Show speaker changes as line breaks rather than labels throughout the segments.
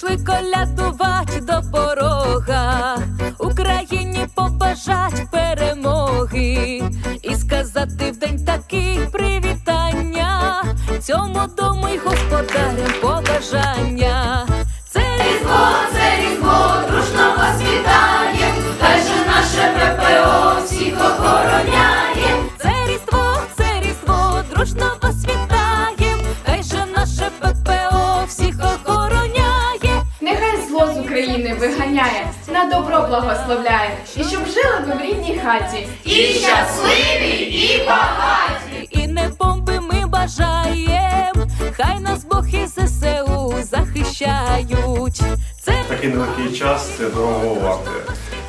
прийшли колядувати до порога, Україні побажать перемоги. І сказати в день такий привітання, цьому дому й господарям побажання.
України виганяє, на добро благословляє, і щоб жили ви в рідній хаті.
І щасливі, і багаті. І не бомби ми бажаєм, хай нас Бог і ЗСУ захищають. Це
Такий нелегкий час це дорого.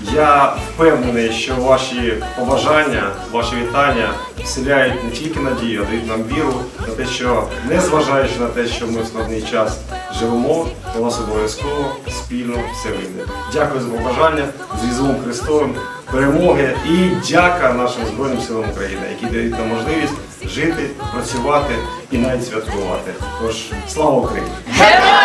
Я впевнений, що ваші побажання, ваші вітання вселяють не тільки надію, а дають нам віру на те, що незважаючи на те, що ми в складний час живемо, у нас обов'язково спільно все вийде. Дякую за побажання з Різдвом Христовим, перемоги і дяка нашим Збройним силам України, які дають нам можливість жити, працювати і навіть святкувати. Тож слава Україні!
ППО